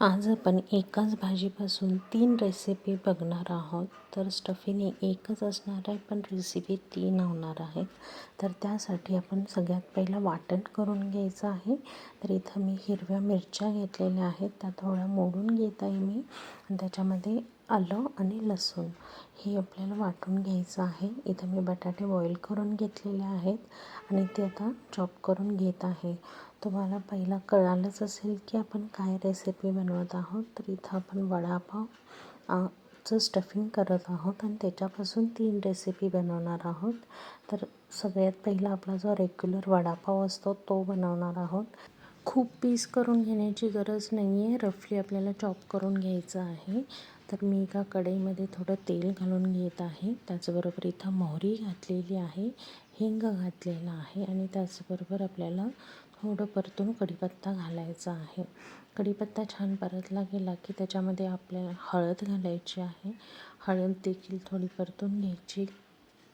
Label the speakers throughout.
Speaker 1: आज आपण एकाच भाजीपासून तीन रेसिपी बघणार आहोत. तर स्टफिंग एकच असणार आहे पण रेसिपी तीन होणार आहेत. तर त्यासाठी आपण सगळ्यात पहिलं वाटण करून घ्यायचं आहे. तर इथं मी हिरव्या मिरच्या घेतलेल्या आहेत त्या थोड्या मोडून घेत आहे मी. आणि त्याच्यामध्ये आलं आणि लसूण. हे आपल्याला वाटून घ्यायचं आहे. इथं मी बटाटे बॉईल करून घेतलेले आहेत आणि ते आता चॉप करून घेत आहे. तुम्हाला पहिला कळालंच असेल की आपण काय रेसिपी बनवत आहोत. तर इथं आपण वडापाव चं स्टफिंग करत आहोत आणि त्याच्यापासून तीन रेसिपी बनवणार आहोत. तर सगळ्यात पहिला आपला जो रेग्युलर वडापाव असतो तो बनवणार आहोत. खूप पीस करून घेण्याची गरज नाही आहे रफली आपल्याला चॉप करून घ्यायचं आहे. तर मी एका कढईमध्ये थोडं तेल घालून घेत आहे. त्याचबरोबर इथं मोहरी घातलेली आहे. हिंग घातलेला आहे. आणि त्याचबरोबर आपल्याला थोडं परतून कढीपत्ता घालायचा आहे. कढीपत्ता छान परतला गेला की त्याच्यामध्ये आपल्याला हळद घालायची आहे. हळद देखील थोडी परतून घ्यायची.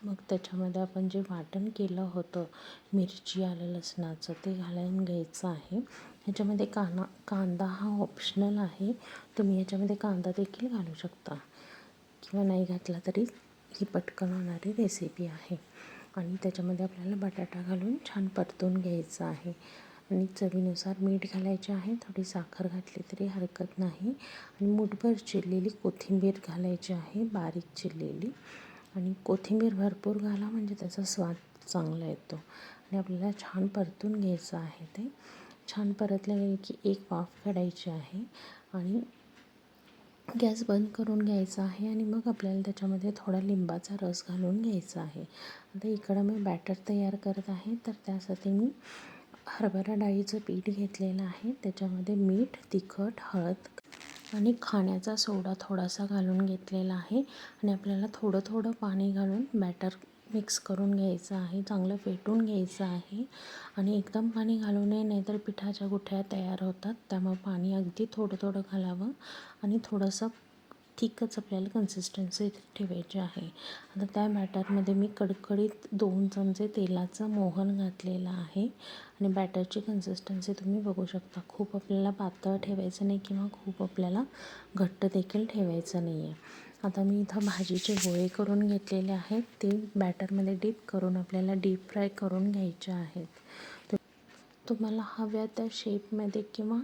Speaker 1: मग त्याच्यामध्ये आपण जे वाटण केलं होतं मिरची आलं लसणाचं ते घालून घ्यायचं आहे. ह्याच्यामध्ये काना कांदा हा ऑप्शनल आहे. तुम्ही याच्यामध्ये कांदा देखील घालू शकता. किंवा नाही घातला तरी ही पटकन होणारी रेसिपी आहे. आणि त्याच्यामध्ये आपल्याला बटाटा घालून छान परतून घ्यायचं आहे. आणि चवीनुसार मीठ घालायचे आहे. थोडी साखर घातली तरी हरकत नाही. आणि मुठभर चिरलेली कोथिंबीर घालायची आहे. बारीक चिरलेली. आणि कोथिंबीर भरपूर घाला म्हणजे त्याचा स्वाद चांगला येतो. आणि आपल्याला छान परतून घ्यायचं आहे ते. छान परतल्या गेले की एक वाफ काढायची आहे. आणि गॅस बंद करून घ्यायचा आहे आणि मग आपल्याला त्याच्यामध्ये थोडा लिंबाचा रस घालून घ्यायचा आहे. आता इकडं मी बॅटर तयार करत आहे. तर त्यासाठी मी हरभरा डाळीचं पीठ घेतलेलं आहे. त्याच्यामध्ये मीठ तिखट हळद आणि खाण्याचा सोडा थोडासा घालून घेतलेला आहे. आणि आपल्याला थोडं थोडं पाणी घालून बॅटर मिक्स करून घ्यायचं आहे. चांगलं फेटून घ्यायचं आहे. आणि एकदम पाणी घालू नये नाहीतर पिठाच्या गुठ्या तयार होतात. त्यामुळे पाणी अगदी थोडं थोडं घालावं. आणि थोडंसं थिकच आपल्याला कन्सिस्टन्सी ठेवायची आहे. आता त्या बॅटरमध्ये मी कडकडीत दोन चमचे तेलाचं मोहन घातलेलं आहे. आणि बॅटरची कन्सिस्टन्सी तुम्ही बघू शकता. खूप आपल्याला पातळ ठेवायचं नाही किंवा खूप आपल्याला घट्ट देखील ठेवायचं नाही आहे आता मी इथं भाजीचे गोळे करून घेतलेले आहेत. ते बॅटरमध्ये डीप करून आपल्याला डीप फ्राय करून घ्यायचे आहेत. तुम्हाला हव्या त्या शेपमध्ये किंवा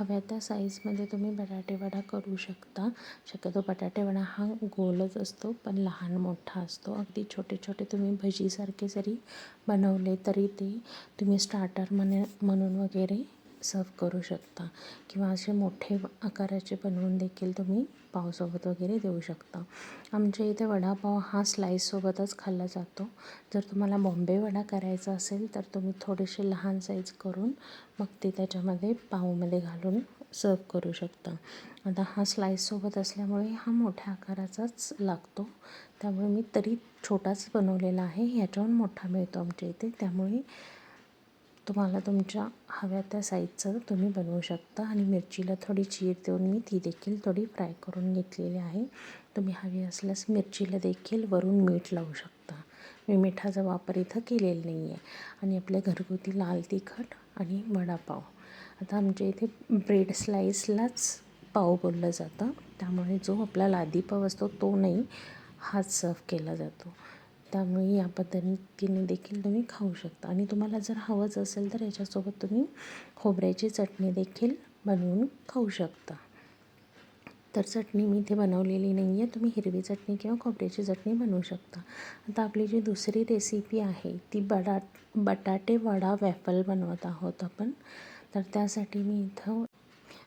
Speaker 1: हव्या त्या साईजमध्ये तुम्ही बटाटेवडा करू शकता. शक्यतो बटाटेवडा हा गोलच असतो पण लहान मोठा असतो. अगदी छोटे छोटे तुम्ही भजीसारखे जरी बनवले तरी ते तुम्ही स्टार्टर म्हणे म्हणून वगैरे सर्व करू शकता. किंवा असे मोठे आकाराचे बनवून देखील तुम्ही पावसोबत वगैरे देऊ शकता. आमच्या इथे वडापाव हा स्लाईससोबतच खाल्ला जातो. जर तुम्हाला बॉम्बे वडा करायचा असेल तर तुम्ही थोडेसे लहान साईज करून मग ते त्याच्यामध्ये पावमध्ये घालून सर्व करू शकता. आता हा स्लाईससोबत असल्यामुळे हा मोठ्या आकाराचाच लागतो. त्यामुळे मी तरी छोटाच बनवलेला आहे. ह्याच्याहून मोठा मिळतो आमच्या इथे. त्यामुळे तुम्हाला तुमच्या हव्या त्या साईजचं तुम्ही बनवू शकता. आणि मिरचीला थोडी चीर देऊन मी ती देखील थोडी फ्राय करून घेतलेली आहे. तुम्ही हवी असल्यास मिरचीला देखील वरून मीठ लावू शकता. मी मिठाचा वापर इथं केलेला नाही आहे आणि आपल्या घरगुती लाल तिखट आणि वडापाव. आता आमच्या इथे ब्रेड स्लाईसलाच पाव बोललं जातं. त्यामुळे जो आपला लादी पाव असतो तो नाही हाच सर्व केला जातो. त्यामुळे या पद्धतीने देखील तुम्ही खाऊ शकता. आणि तुम्हाला जर हवंच असेल तर याच्यासोबत तुम्ही खोबऱ्याची चटणी देखील बनवून खाऊ शकता. तर चटणी मी इथे बनवलेली नाही आहे तुम्ही हिरवी चटणी किंवा खोबऱ्याची चटणी बनवू शकता. आता आपली जी दुसरी रेसिपी आहे ती बडा बटाटे वडा वॅफल बनवत आहोत आपण. तर त्यासाठी मी इथं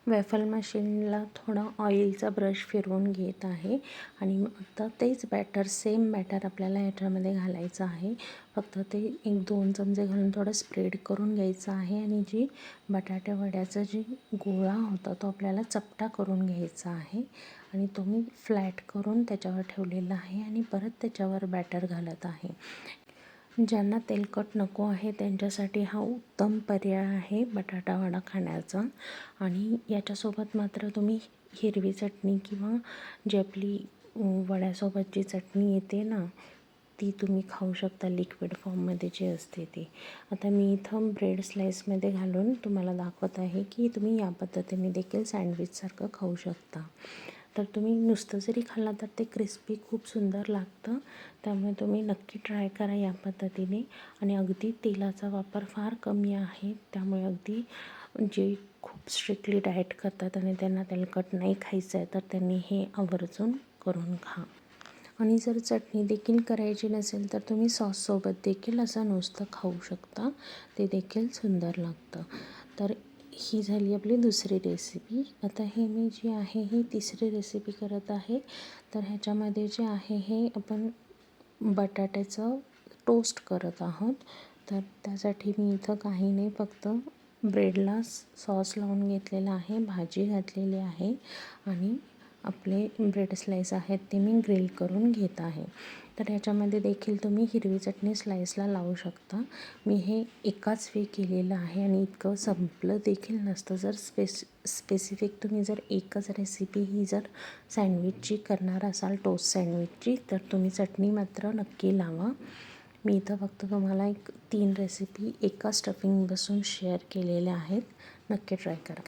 Speaker 1: वेफल मशीनला थोडं ऑइलचा ब्रश फिरवून घेत आहे. आणि आता तेच बॅटर सेम बॅटर आपल्याला याच्यामध्ये घालायचं आहे. फक्त ते एक दोन चमचे घालून थोडं स्प्रेड करून घ्यायचं आहे. आणि जी बटाटे वड्याचा जी गोळा होता तो आपल्याला चपटा करून घ्यायचा आहे. आणि तो मी फ्लॅट करून त्याच्यावर ठेवलेला आहे. आणि परत त्याच्यावर बॅटर घालत आहे. ज्यांना तेलकट नको आहे त्यांच्यासाठी हा उत्तम पर्याय आहे बटाटा वडा खाण्याचा. आणि याच्यासोबत मात्र तुम्ही हिरवी चटणी किंवा जी आपली वड्यासोबत जी चटणी येते ना ती तुम्ही खाऊ शकता लिक्विड फॉर्ममध्ये जी असते ती. आता मी इथं ब्रेड स्लाईसमध्ये घालून तुम्हाला दाखवत आहे की तुम्ही या पद्धतीने देखील सँडविचसारखं खाऊ शकता. तर तुम्ही नुसतं जरी खाल्ला तर ते क्रिस्पी खूप सुंदर लागतं. त्यामुळे तुम्ही नक्की ट्राय करा या पद्धतीने. आणि अगदी तेलाचा वापर फार कमी आहे. त्यामुळे अगदी जे खूप स्ट्रिक्टली डाएट करतात आणि त्यांना तेलकट नाही खायचं आहे तर त्यांनी हे आवर्जून करून खा. आणि जर चटणी देखील करायची नसेल तर तुम्ही सॉससोबत देखील असं नुसतं खाऊ शकता. ते देखील सुंदर लागतं. तर ही झाली आपली दुसरी रेसिपी आता हे मी जी आहे ही तिसरी रेसिपी करत आहे. तर ह्याच्यामध्ये जे आहे हे आपण बटाट्याचं टोस्ट करत आहोत. तर त्यासाठी मी इथं काही नाही फक्त ब्रेडला सॉस लावून घेतलेला आहे भाजी घातलेली आहे आणि आपले ब्रेड स्लाईस आहेत ते मी ग्रिल करून घेत आहे. तर ह्याच्यामध्ये देखील तुम्ही हिरवी चटणी स्लाईसला लावू शकता. मी हे एकाच वे केलेलं आहे आणि इतकं संपलं देखील नसतं. जर स्पेस स्पेसिफिक तुम्ही जर एकच रेसिपी ही जर सँडविचची करणार असाल टोस्ट सँडविचची तर तुम्ही चटणी मात्र नक्की लावा. मी इथं फक्त तुम्हाला एक तीन रेसिपी एका स्टफिंग बसून शेअर केलेल्या आहेत. नक्की ट्राय करा.